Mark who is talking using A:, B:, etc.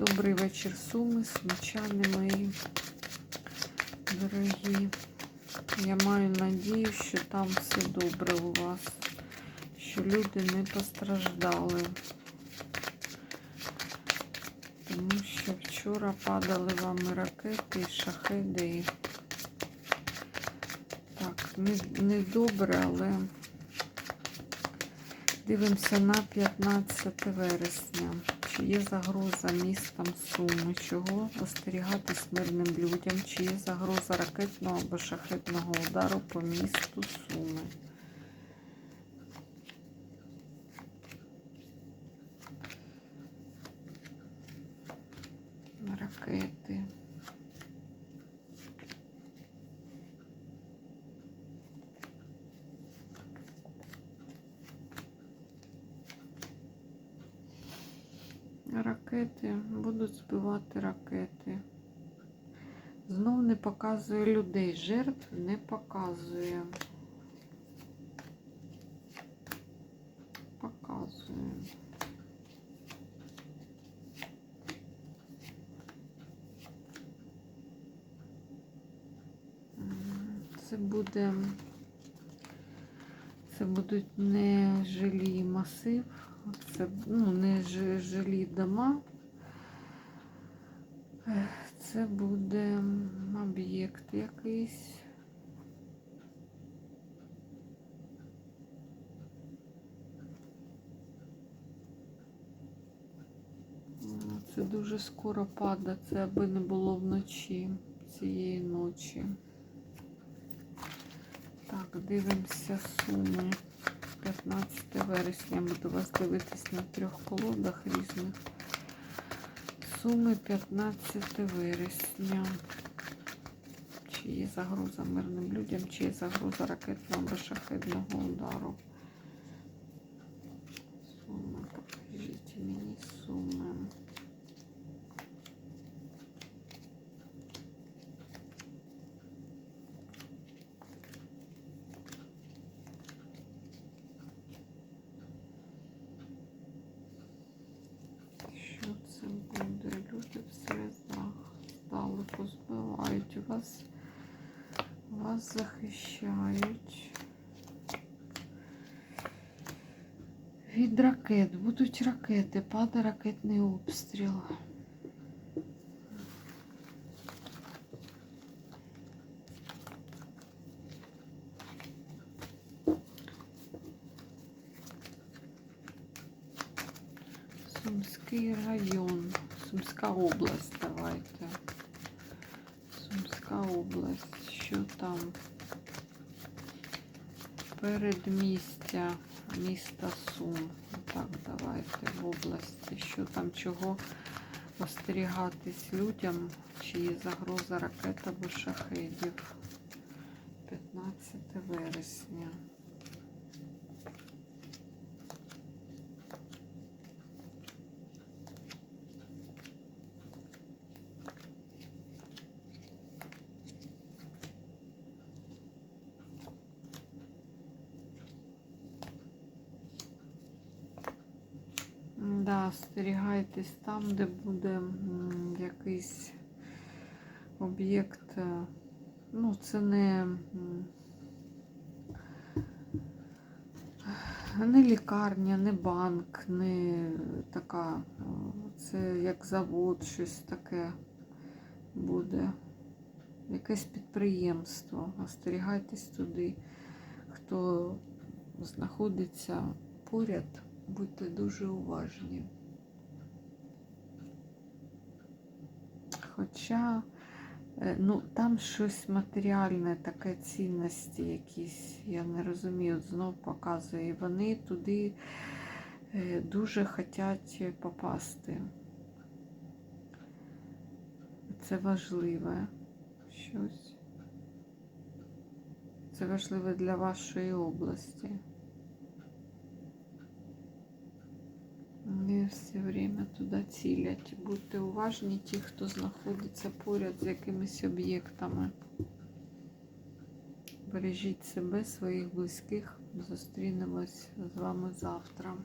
A: Добрий вечір, суми, сумчани мої дорогі. Я маю надію, що там все добре у вас, що люди не постраждали. Тому що вчора падали вам і ракети, і шахеди. І... Так, не, не добре, але дивимося на 15 вересня. Чи є загроза містам Суми? Чого остерігатись мирним людям? Чи є загроза ракетного або шахетного удару по місту Суми? Ракети. Ракети, будуть збивати ракети. Знов не показує людей. Жертв не показує. Показує. Це буде. Це будуть не жилі масив. Це ну, не жилі дома. Це буде об'єкт якийсь. Це дуже скоро падає, це аби не було вночі цієї ночі. Так, дивимося суми. 15 вересня буду вас дивитись на трьох колодах різних. Суми 15 вересня. Чи є загроза мирним людям, чи є загроза ракетного або шахетного удару. Суми, покажіть мені суми. Це? Люди в сльозах стали, позбивають вас, вас захищають. Від ракет. Будуть ракети, падає ракетний обстріл. Сумський район, Сумська область, давайте. Сумська область, що там? Передмістя міста Сум. Так, давайте в області. Що там, чого остерігатись людям, чи є загроза ракет або шахедів. 15 вересня. Да, остерігайтесь там, де буде якийсь об'єкт. е, Ну, це не, не лікарня, не банк, не така. е, Це як завод, щось таке буде. Якесь підприємство. Остерігайтесь туди, хто знаходиться поряд. Будьте дуже уважні. Хоча, е, ну, там щось матеріальне, таке цінності якісь, я не розумію, от знов показує. І вони туди е, дуже хочуть попасти. Це важливе щось. Це важливе для вашої області. Вони все время туди цілять. Будьте уважні, ті, хто знаходиться поряд з якимись об'єктами. Бережіть себе, своїх близьких. Зустрінемось з вами завтра.